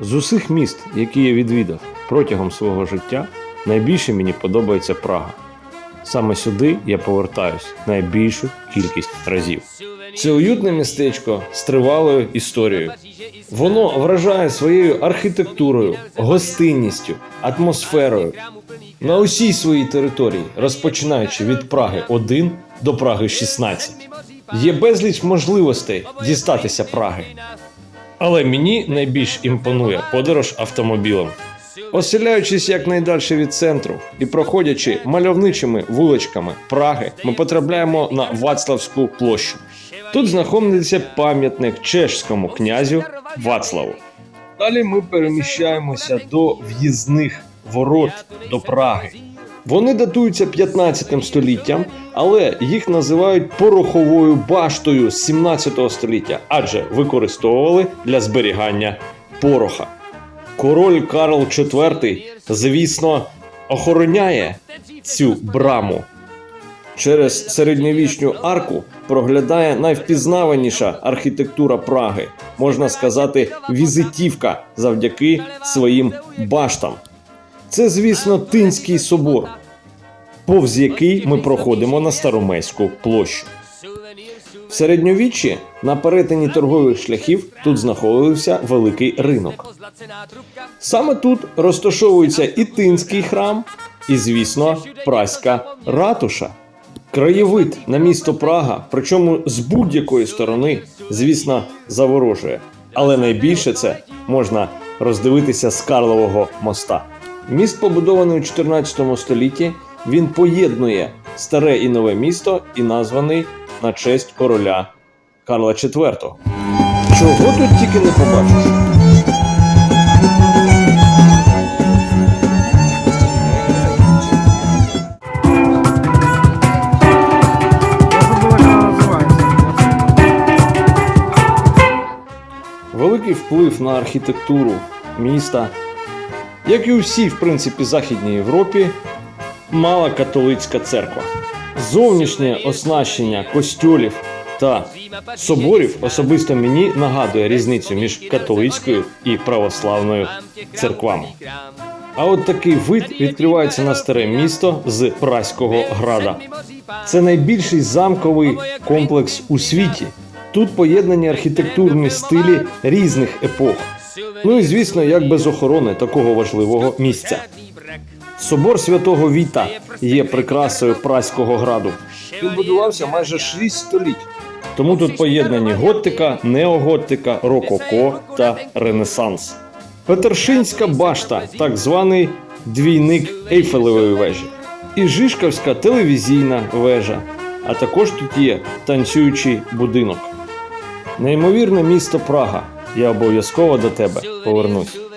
З усіх міст, які я відвідав протягом свого життя, найбільше мені подобається Прага. Саме сюди я повертаюсь найбільшу кількість разів. Це уютне містечко з тривалою історією. Воно вражає своєю архітектурою, гостинністю, атмосферою на усій своїй території, розпочинаючи від Праги 1 до Праги 16. Є безліч можливостей дістатися Праги. Але мені найбільш імпонує подорож автомобілем. Оселяючись якнайдальше від центру і проходячи мальовничими вуличками Праги, ми потрапляємо на Вацлавську площу. Тут знаходиться пам'ятник чешському князю Вацлаву. Далі ми переміщаємося до в'їзних ворот до Праги. Вони датуються 15 століттям, але їх називають пороховою баштою з 17 століття, адже використовували для зберігання пороха. Король Карл IV, звісно, охороняє цю браму. Через середньовічну арку проглядає найвпізнаваніша архітектура Праги, можна сказати, візитівка завдяки своїм баштам. Це, звісно, Тинський собор, повз який ми проходимо на Старомейську площу. В середньовіччі на перетині торгових шляхів тут знаходився великий ринок. Саме тут розташовується і Тинський храм, і, звісно, Праська ратуша. Краєвид на місто Прага, причому з будь-якої сторони, звісно, заворожує. Але найбільше це можна роздивитися з Карлового моста. Міст побудований у 14 столітті. Він поєднує старе і нове місто і названий на честь короля Карла IV. Чого тут тільки не побачиш? Великий вплив на архітектуру міста, як і у всій, в принципі, Західній Європі, мала католицька церква. Зовнішнє оснащення костюлів та соборів особисто мені нагадує різницю між католицькою і православною церквами. А от такий вид відкривається на старе місто з Праського града. Це найбільший замковий комплекс у світі. Тут поєднані архітектурні стилі різних епох. Ну і звісно, як без охорони такого важливого місця. Собор святого Віта є прикрасою Праського граду. Він будувався майже 6 століть. Тому тут поєднані готика, неоготика, рококо та ренесанс. Петершинська башта, так званий двійник Ейфелевої вежі, і Жишківська телевізійна вежа. А також тут є танцюючий будинок. Неймовірне місто Прага. Я обов'язково до тебе повернусь.